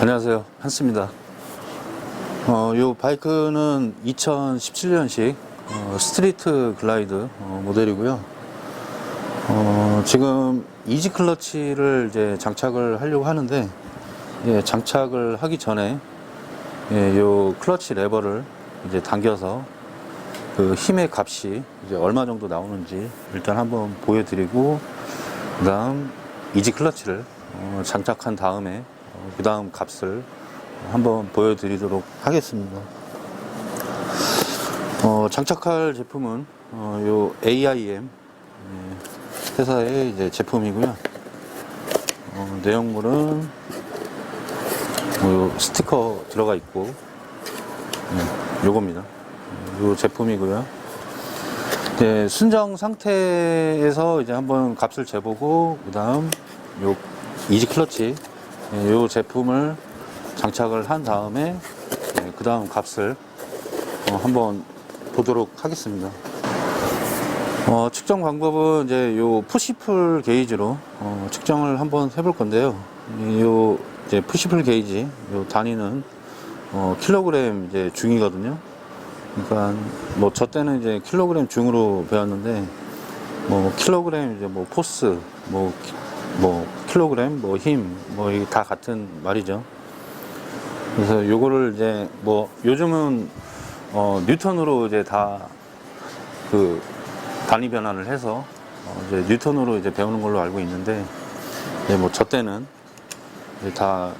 안녕하세요. 한스입니다. 어, 요 바이크는 2017년식 어, 스트리트 글라이드 어, 모델이고요. 어, 지금 이지 클러치를 이제 장착을 하려고 하는데 예, 장착을 하기 전에 예, 요 클러치 레버를 이제 당겨서 그 힘의 값이 이제 얼마 정도 나오는지 일단 한번 보여드리고 그다음 이지 클러치를 어, 장착한 다음에 어, 그 다음 값을 한번 보여드리도록 하겠습니다. 어, 장착할 제품은 어, 요 AIM 예, 회사의 이제 제품이고요. 어, 내용물은 뭐요 스티커 들어가 있고 예, 요겁니다. 요 제품이고요. 네, 순정 상태에서 이제 한번 값을 재보고 그다음 요 이지 클러치 예, 요 제품을 장착을 한 다음에 예, 그다음 값을 어, 한번 보도록 하겠습니다. 어, 측정 방법은 이제 요 푸시풀 게이지로 어, 측정을 한번 해볼 건데요. 이요 이제 푸시풀 게이지 요 단위는 어, 킬로그램 이제 중이거든요. 그러니까 뭐 저 때는 이제 킬로그램 중으로 배웠는데 뭐 킬로그램 이제 뭐 포스 뭐, 키- 뭐 킬로그램 뭐 힘 뭐 다 같은 말이죠. 그래서 요거를 이제 뭐 요즘은 어 뉴턴으로 이제 다 그 단위 변환을 해서 어 이제 뉴턴으로 이제 배우는 걸로 알고 있는데 이제 뭐 저 때는 다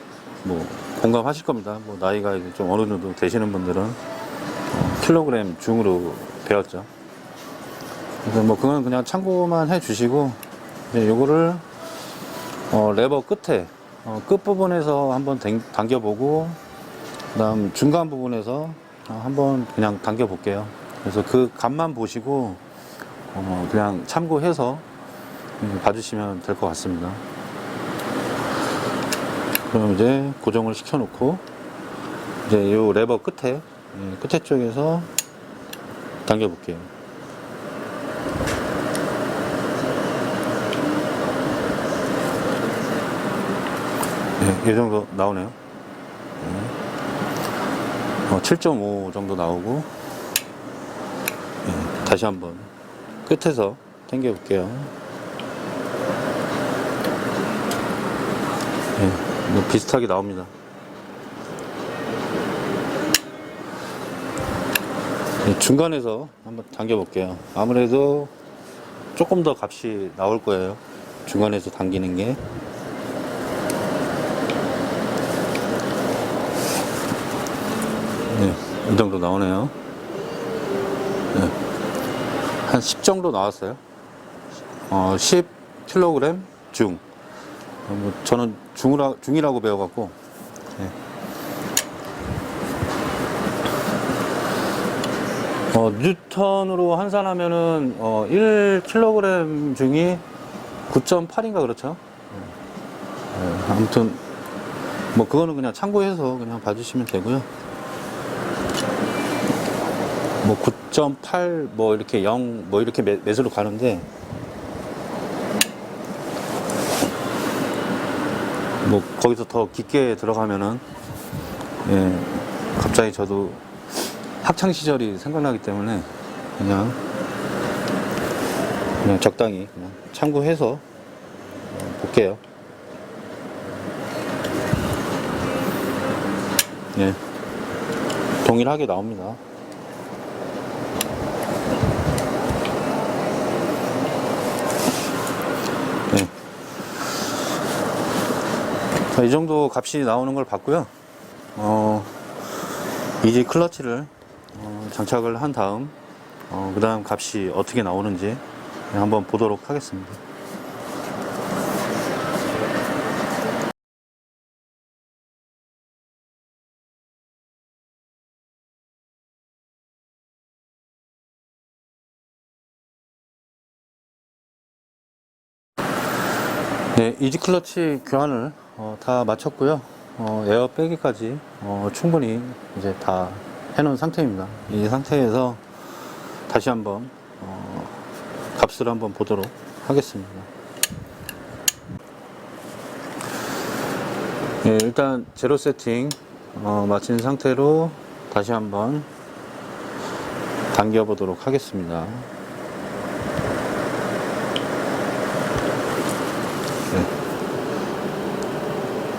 뭐 공감하실 겁니다. 뭐 나이가 이제 좀 어느 정도 되시는 분들은 어, 킬로그램 중으로 배웠죠. 그래서 뭐 그건 그냥 참고만 해 주시고 이제 요거를 어, 레버 끝에 어, 끝 부분에서 한번 당- 당겨보고 그 다음 중간 부분에서 어, 한번 그냥 당겨 볼게요. 그래서 그 값만 보시고 어, 그냥 참고해서 음, 봐주시면 될 것 같습니다. 그럼 이제 고정을 시켜 놓고 이제 요 레버 끝에 예, 끝에 쪽에서 당겨 볼게요. 네, 이 정도 나오네요. 어, 7.5 정도 나오고 예, 다시 한번 끝에서 당겨 볼게요. 예, 뭐 비슷하게 나옵니다. 예, 중간에서 한번 당겨 볼게요. 아무래도 조금 더 값이 나올 거예요. 중간에서 당기는 게. 네, 이 정도 나오네요. 네, 한10 정도 나왔어요. 어, 10 킬로그램 중. 어, 뭐 저는 중이라, 중이라고 배워갖고. 네. 어, 뉴턴으로 환산하면은 어, 1kg 중이 9.8인가 그렇죠? 네, 아무튼 뭐 그거는 그냥 참고해서 그냥 봐주시면 되고요. 뭐 9.8 뭐 이렇게 0 뭐 이렇게 매, 매수로 가는데 뭐 거기서 더 깊게 들어가면은 예 갑자기 저도 학창 시절이 생각나기 때문에 그냥 그냥 적당히 그냥 참고해서 어, 볼게요. 예, 동일하게 나옵니다. 자, 이 정도 값이 나오는 걸 봤고요. 어, 이제 클러치를 어, 장착을 한 다음 어, 그 다음 값이 어떻게 나오는지 한번 보도록 하겠습니다. 네, 이지 클러치 교환을 어, 다 마쳤고요. 어, 에어 빼기까지 어, 충분히 이제 다 해놓은 상태입니다. 이 상태에서 다시 한번 어, 값을 한번 보도록 하겠습니다. 예, 일단 제로 세팅 어, 마친 상태로 다시 한번 당겨 보도록 하겠습니다.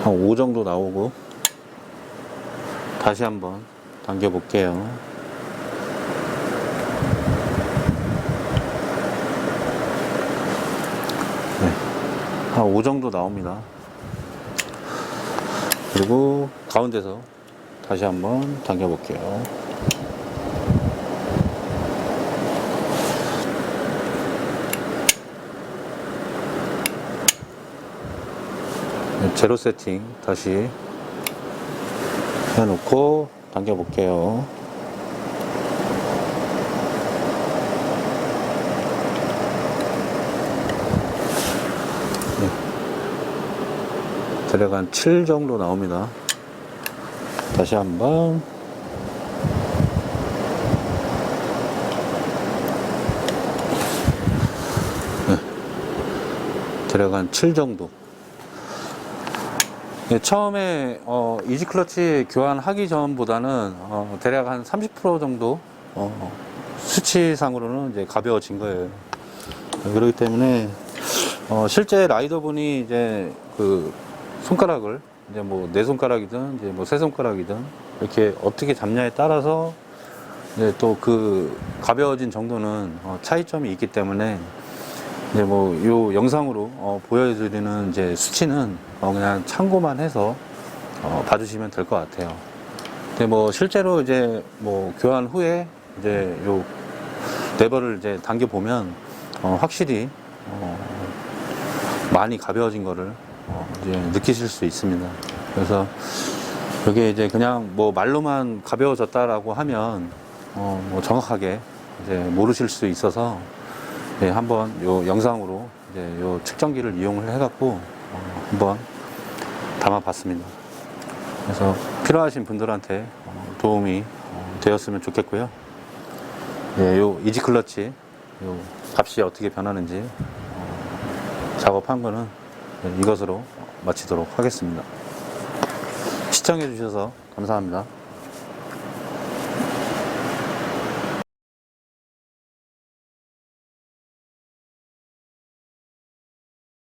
한 5 정도 나오고 다시 한번 당겨 볼게요. 네. 한5 정도 나옵니다. 그리고 가운데서 다시 한번 당겨 볼게요. 제로 세팅 다시 해놓고 당겨 볼게요. 대략 한 7 정도 나옵니다. 다시 한번 네. 대략 한7 정도. 네, 처음에 어, 이지 클러치 교환하기 전보다는 어, 대략 한 30% 정도 어, 수치상으로는 이제 가벼워진 거예요. 그렇기 때문에 어, 실제 라이더분이 이제 그 손가락을 이제 뭐 네 손가락이든 이제 뭐 세 손가락이든 이렇게 어떻게 잡냐에 따라서 이제 또 그 가벼워진 정도는 어, 차이점이 있기 때문에 이제 뭐 요 영상으로 어, 보여드리는 이제 수치는 어, 그냥 참고만 해서 어, 봐주시면 될 것 같아요. 근데 뭐 실제로 이제 뭐 교환 후에 이제 요 레버를 이제 당겨 보면 어, 확실히 어, 많이 가벼워진 거를 어, 이제 느끼실 수 있습니다. 그래서 이게 이제 그냥 뭐 말로만 가벼워졌다라고 하면 어, 뭐 정확하게 이제 모르실 수 있어서 예, 한번 요 영상으로 이제 요 측정기를 이용을 해갖고 어, 한번 담아봤습니다. 그래서 필요하신 분들한테 어, 도움이 어, 되었으면 좋겠고요. 예, 요 이지 클러치 요 값이 어떻게 변하는지 어, 작업한 거는 이것으로 마치도록 하겠습니다. 시청해 주셔서 감사합니다.